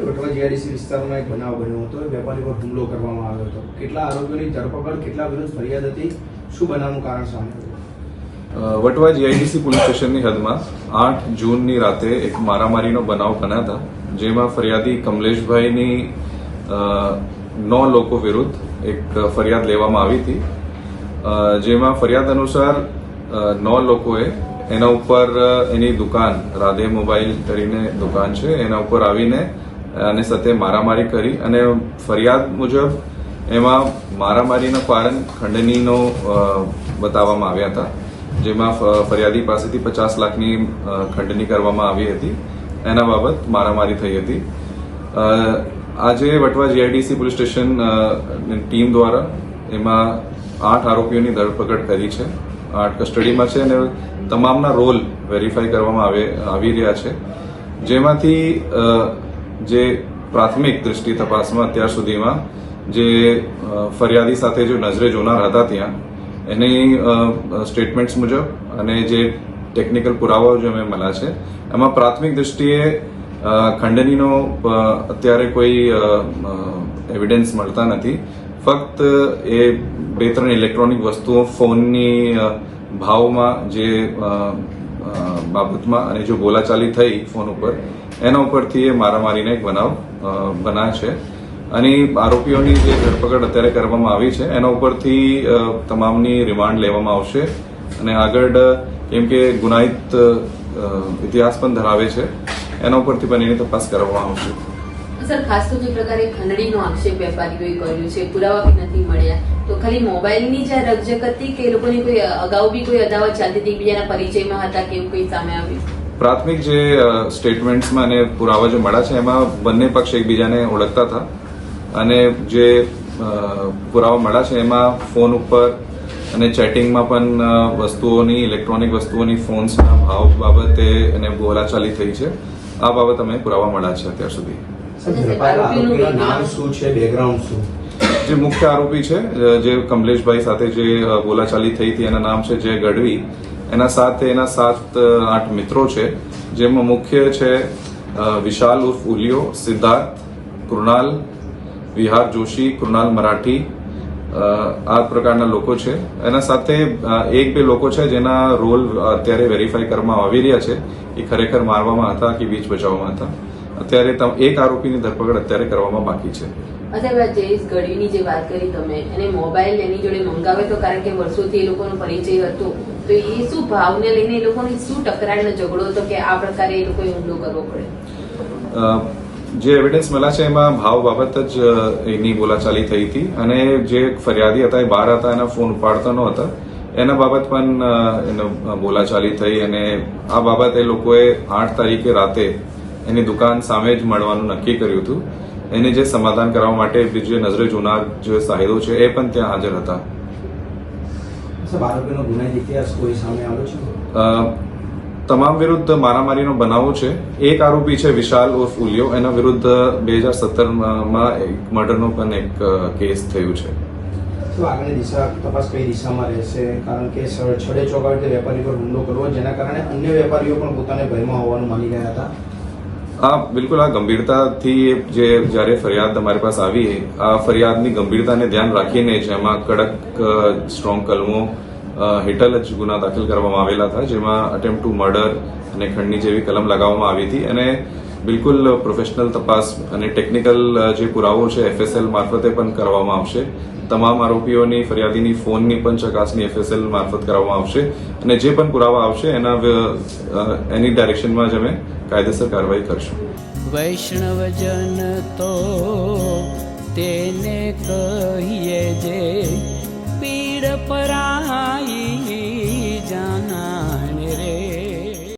GIDC વિસ્તારમાં એક બનાવ બન્યો હતો. વેપારી પર હુમલો કરવામાં આવ્યો હતો. કેટલા આરોપીઓની ધરપકડ, કેટલા વિરુદ્ધ ફરિયાદ હતી, શું બનાવનું કારણ સામે વટવા જીઆઈડીસી પોલીસ સ્ટેશનની હદમાં આઠ જૂનની રાતે એક મારામારીનો બનાવ બન્યા જેમાં ફરિયાદી કમલેશભાઈની નવ લોકો વિરુદ્ધ એક ફરિયાદ લેવામાં આવી હતી. જેમાં ફરિયાદ અનુસાર નવ લોકોએ એના ઉપર એની દુકાન, રાધે મોબાઈલ કરીને દુકાન છે, એના ઉપર આવીને અને સાથે મારામારી કરી અને ફરિયાદ મુજબ એમાં મારામારીના કારણ ખંડનીનો બતાવવામાં આવ્યા હતા, જેમાં ફરિયાદી પાસેથી પચાસ લાખની ખંડની કરવામાં આવી હતી. એના બાબત મારામારી થઈ હતી. આજે Vatva GIDC police station team દ્વારા એમાં આઠ આરોપીઓની ધરપકડ કરી છે. આઠ કસ્ટડીમાં છે અને તમામના રોલ વેરીફાઈ કરવામાં આવે, આવી રહ્યા છે. જેમાંથી જે પ્રાથમિક દૃષ્ટિ તપાસમાં અત્યાર સુધીમાં જે ફરિયાદી સાથે જો નજરે જોનાર હતા ત્યાં, એની સ્ટેટમેન્ટ્સ મુજબ અને જે ટેકનિકલ પુરાવાઓ જે અમે મળ્યા છે, એમાં પ્રાથમિક દૃષ્ટિએ ખંડનીનો અત્યારે કોઈ એવિડન્સ મળતા નથી. ફક્ત એ બે ત્રણ ઇલેક્ટ્રોનિક વસ્તુઓ ફોનની ભાવમાં જે બાબતમાં અને જો બોલાચાલી થઈ ફોન ઉપર એના ઉપરથી એ મારામારીને એક બનાવ અ, છે. અને આરોપીઓની જે ધરપકડ અત્યારે કરવામાં આવી છે એના ઉપરથી તમામની રિમાન્ડ લેવામાં આવશે. અને આગળ કેમ કે ગુનાહિત ઇતિહાસ પણ ધરાવે છે એના ઉપરથી પણ એની તપાસ કરવામાં આવશે. સર ખાસ તો જે પ્રકારે ખંડણીનો આક્ષેપ વેપારીઓએ કર્યો છે પુરાવા બી નથી મળ્યા. તો ખાલી મોબાઈલની જે આ હતી કે લોકોની કોઈ અગાઉ બી કોઈ અદાવત ચાલતી હતી એકબીજાના પરિચયમાં હતા કે એવું કંઈ સામે આવ્યું? પ્રાથમિક જે સ્ટેટમેન્ટ્સમાં અને પુરાવા જે મળ્યા છે એમાં બંને પક્ષ એકબીજાને ઓળખતા હતા. અને જે પુરાવા મળ્યા છે એમાં ફોન ઉપર અને ચેટિંગમાં પણ વસ્તુઓની ઇલેક્ટ્રોનિક વસ્તુઓની ફોન્સના ભાવ બાબતે એને બોલાચાલી થઈ છે. આ બાબત અમે પુરાવા મળ્યા છે અત્યાર સુધી. જે મુખ્ય આરોપી છે જે કમલેશભાઈ સાથે જે બોલાચાલી થઈ હતી એના નામ છે જય ગઢવી. એના સાથે એના સાત આઠ મિત્રો છે, જેમાં મુખ્ય છે વિશાલ ઉર્ફ ઉલિયો, સિદ્ધાર્થ, કૃણાલ, વિહાર જોશી, કૃણાલ મરાઠી આ પ્રકારના લોકો છે. એના સાથે એક બે લોકો છે જેના રોલ અત્યારે વેરીફાઈ કરવામાં આવી રહ્યા છે. એ ખરેખર મારવામાં હતા કે વીજ બચાવવામાં હતા. અત્યારે એક આરોપીની ધરપકડ અત્યારે કરવામાં બાકી છે. અચ્છા ભાઈ જયેશ ગઢવીની જે વાત કરી તમે અને મોબાઈલ એની જોડે મંગાવે તો કારણ કે વર્ષોથી એ લોકોનો પરિચય હતો, તો એ શું ભાવને લઈને એ લોકોની શું ટકરાળનો ઝઘડો હતો કે આ પ્રકારે એ લોકોએ હુમલો કરવો પડે? જે એવિડન્સ મળ્યા છે એમાં ભાવ બાબત જ એની બોલાચાલી થઈ હતી અને જે ફરિયાદી હતા એ બહાર હતા, એના ફોન ઉપાડતા ન હતા એના બાબત પણ એનો બોલાચાલી થઈ અને આ બાબત એ લોકોએ આઠ તારીખે રાતે એની દુકાન સામે જ મળવાનું નક્કી કર્યું હતું. એને જે સમાધાન કરવા માટે બીજે નજરે જોનાર જે સાહેદો છે એ પણ ત્યાં હાજર હતા. સાહેબ આરોપીનો ઇતિહાસ કોઈ સામે આવ્યો છે? તમામ વિરુદ્ધ મારામારીનો બનાવો છે. એક આરોપી છે વિશાલ ઉર્ફ ઉલિયો. એના વિરુદ્ધ બે હજાર સત્તરમાં એક મર્ડરનો પણ એક કેસ થયું છે. તો આગળની દિશા તપાસ કઈ દિશામાં રહેશે? કારણ કે છડે ચોગાડે વેપારી પર હુમલો કરવો જેના કારણે અન્ય વેપારીઓ પણ પોતાને ભયમાં હોવાનું માની ગયા હતા. આ બિલકુલ, આ ગંભીરતાથી જે જ્યારે ફરિયાદ અમારી પાસે આવી, આ ફરિયાદની ગંભીરતાને ધ્યાન રાખીને જ એમાં કડક સ્ટ્રોંગ કલમો હેઠળ જ ગુના દાખલ કરવામાં આવેલા હતા, જેમાં અટેમ્પ ટુ મર્ડર અને ખંડની જેવી કલમ લગાવવામાં આવી હતી. અને બિલકુલ પ્રોફેશનલ તપાસ અને ટેકનિકલ જે પુરાવો છે એફએસએલ મારફતે પણ કરવામાં આવશે. તમામ આરોપીઓની ફરિયાદીની ફોનની પણ ચકાસણી એફએસએલ મારફત કરવામાં આવશે અને જે પણ પુરાવા આવશે એના એની ડાયરેક્શનમાં જ અમે કાયદેસર કાર્યવાહી કરશું. વૈષ્ણવજન તો તેને કહીએ જે